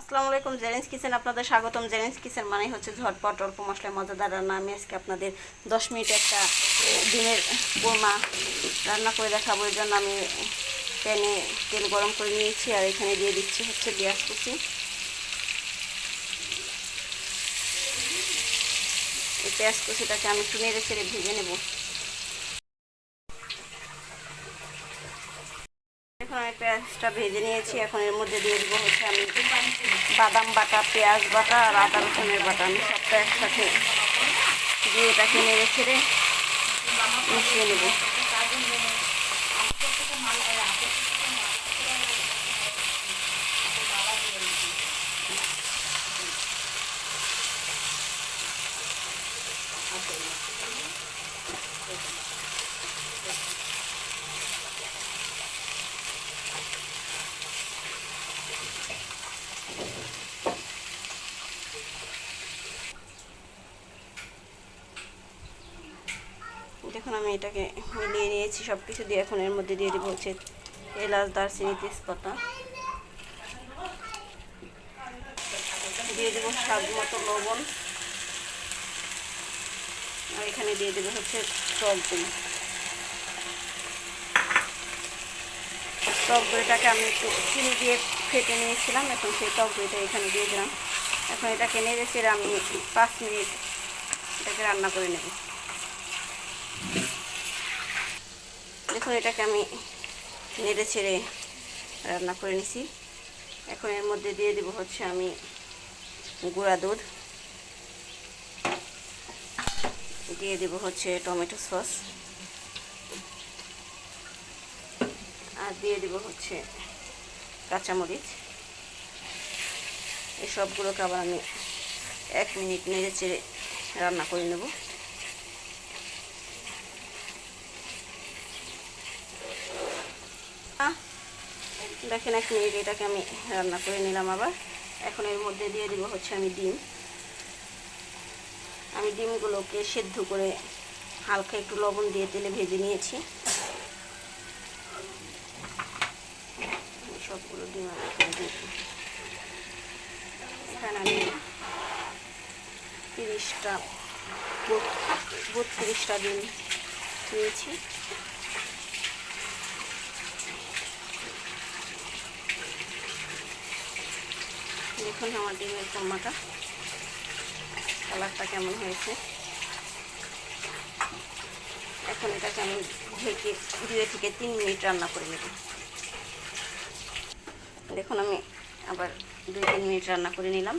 আসসালামু আলাইকুম জেরেন্স কিচেন আপনাদের স্বাগতম। জেরেন্স কিচেন মানে হচ্ছে ঝটপট, অল্প মশলায় মজাদার রান্না। আমি আজকে আপনাদের দশ মিনিট একটা ডিমের কোরমা রান্না করে দেখাবো। এর জন্য আমি প্যানে তেল গরম করে নিয়েছি আর এখানে দিয়ে দিচ্ছি হচ্ছে পেঁয়াজ কুচি। এই পেঁয়াজ কুচিটাকে আমি একটু নেড়ে ছেড়ে ভেজে নেব এখন আমি পেঁয়াজটা ভেজে নিয়েছি। এখন এর মধ্যে দিয়ে দেবো হচ্ছে আমি বাদাম বাটা, পেঁয়াজ বাটা আর আদা রসুনের বাটা। আমি সবটা একসাথে দিয়ে এটাকে নেড়ে ছেড়ে মিশিয়ে নেব। দেখুন আমি এটাকে মিলিয়ে নিয়েছি সব কিছু দিয়ে এখন এর মধ্যে দিয়ে দেবো হচ্ছে এলাচ, দারচিনি, তেজপাতা। দিয়ে দেবো স্বাদ মতো লবণ। আর এখানে দিয়ে দেবো হচ্ছে টক দই। টক দইটাকে আমি একটু চিনি দিয়ে ফেটে নিয়েছিলাম, এখন সেই টক দইটা এখানে দিয়ে দিলাম। এখন এটাকে নেড়ে চেড়ে আমি পাঁচ মিনিট এটাকে রান্না করে নেব। দেখুন এটাকে আমি নেড়ে ছেড়ে রান্না করে নিছি। এখন এর মধ্যে দিয়ে দেবো হচ্ছে আমি গুঁড়া দুধ। দিয়ে দেবো হচ্ছে টমেটো সস। আর দিয়ে দেবো হচ্ছে কাঁচামরিচ। এই সবগুলোকে আবার আমি এক মিনিট নেড়ে চেড়ে রান্না করে নেব। দেখেন, এক মিনিট এটাকে আমি রান্না করে নিলাম আবার। এখন এর মধ্যে দিয়ে দিব হচ্ছে আমি ডিম। আমি ডিমগুলোকে সেদ্ধ করে হালকা একটু লবণ দিয়ে তেলে ভেজে নিয়েছি। সবগুলো ডিম আমি এখানে আমি তিরিশটা, বত্রিশটা ডিম নিয়েছি। দেখুন আমার ডিমের কোরমাটা কালারটা কেমন হয়েছে? এখন এটাকে আমি ঢেকে দুই থেকে তিন মিনিট রান্না করে নেব। দেখুন, আমি আবার দুই, তিন মিনিট রান্না করে নিলাম।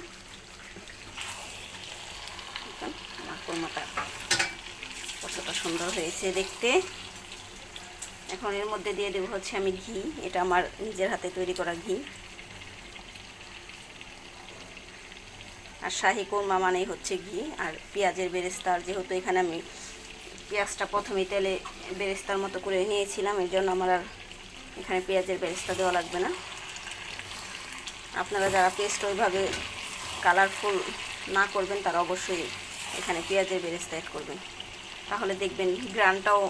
আমার কোরমাটা কতটা সুন্দর হয়েছে দেখতে। এখন এর মধ্যে দিয়ে দেবো হচ্ছে আমি ঘি। এটা আমার নিজের হাতে তৈরি করা ঘি। আর শাহি কোরমা মানেই হচ্ছে ঘি, আর পেঁয়াজের বেরেস্তার যেহেতু এখানে আমি পেঁয়াজটা প্রথমে তেলে বেরেস্তার মতো করে নিয়েছিলাম, এর জন্য আমার আর এখানে পেঁয়াজের বেরেস্তা দেওয়া লাগবে না। আপনারা যারা পেস্ট ওইভাবে কালারফুল না করবেন, তারা অবশ্যই এখানে পেঁয়াজের বেরেস্তা অ্যাড করবেন। তাহলে দেখবেন গ্রানটাও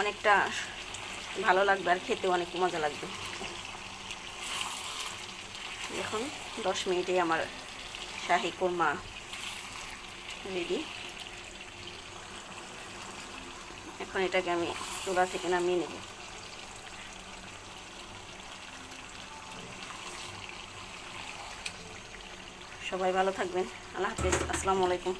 অনেকটা ভালো লাগবে আর খেতেও অনেক মজা লাগবে। এখন দশ মিনিটেই আমার শাহি কোরমা রেডি এখন এটাকে আমি চুলা থেকে নামিয়ে নেব। সবাই ভালো থাকবেন। আল্লাহ হাফিজ। আসসালামু আলাইকুম।